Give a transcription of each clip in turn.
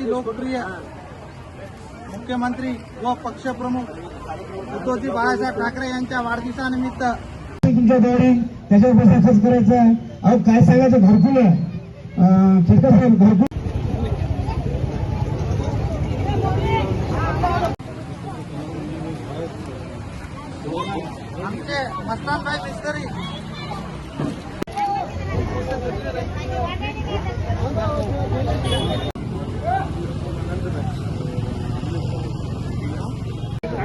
लोकप्रिय मुख्यमंत्री व पक्षप्रमुख उद्धवजी बाळासाहेब ठाकरे यांच्या वाढदिवसानिमित्त. तुमच्या द्वारे त्याच्यावर पैसा खर्च करायचा अहो काय सांगायचं घरकुल आहे. खेडकर साहेब घरकुल. आमचे मस्तानभाई मिस्त्री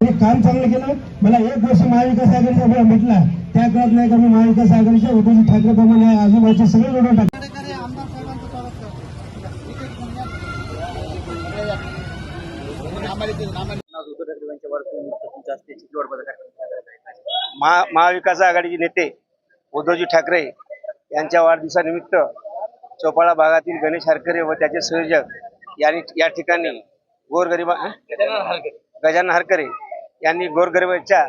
मी काम चांगलं केलं मला एक वर्ष महाविकास आघाडीचा वेळ भेटला. त्या काळात नाही का मी महाविकास आघाडीच्या उद्धवजी ठाकरे प्रमाणे आजूबाजूचे सगळे जोडून टाकले. महा महाविकास आघाडीचे नेते उद्धवजी ठाकरे यांच्या वाढदिवसानिमित्त चोपाळा भागातील गणेश हरकरे व त्याचे संयोजक यांनी या ठिकाणी गोरगरिबा गजानन हरकरे. यांनी गोरगरिबाच्या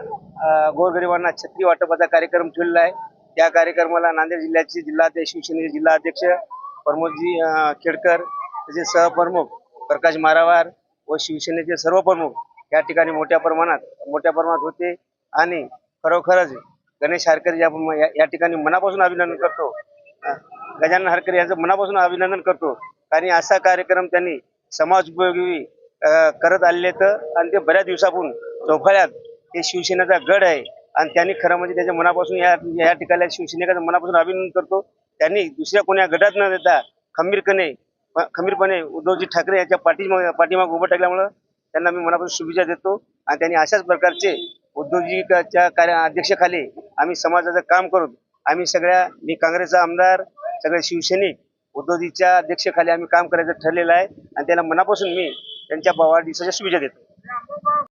गोरगरिबांना छत्री वाटपाचा कार्यक्रम ठेवलेला आहे. त्या कार्यक्रमाला नांदेड जिल्ह्याचे जिल्हाध्यक्ष शिवसेनेचे जिल्हाध्यक्ष प्रमोदजी अं, खेडकर त्याचे सहप्रमुख प्रकाश मारावार व शिवसेनेचे सर्व प्रमुख या ठिकाणी मोठ्या प्रमाणात मोठ्या प्रमाणात होते. आणि खरोखरच गणेश हरकरे या या- ठिकाणी मनापासून अभिनंदन करतो. गजानन हरकरे यांचं मनापासून अभिनंदन करतो. आणि असा कार्यक्रम त्यांनी समाज उपयोगी अं, करत आलेले तर आणि ते बऱ्याच दिवसापासून चौफाळ्यात हे शिवसेनेचा गड आहे. आणि त्यांनी खरं म्हणजे त्याच्या मनापासून या या ठिकाणी शिवसेनेचं मनापासून अभिनंदन करतो. त्यांनी दुसऱ्या कोण्या गटात न देता खंबीरपणे खंबीरपणे उद्धवजी ठाकरे यांच्या पाठीमाग पाठीमाग उभं टाकल्यामुळं त्यांना मी मनापासून शुभेच्छा देतो. आणि त्यांनी अशाच प्रकारचे उद्धवजीच्या कार्य अध्यक्षाखाली आम्ही समाजाचं काम करू आम्ही सगळ्या मी काँग्रेसचा आमदार सगळे शिवसैनिक उद्धवजीच्या अध्यक्षाखाली आम्ही काम करायचं ठरलेलं आहे. आणि त्यांना मनापासून मी त्यांच्या वाढदिवसाच्या शुभेच्छा देतो.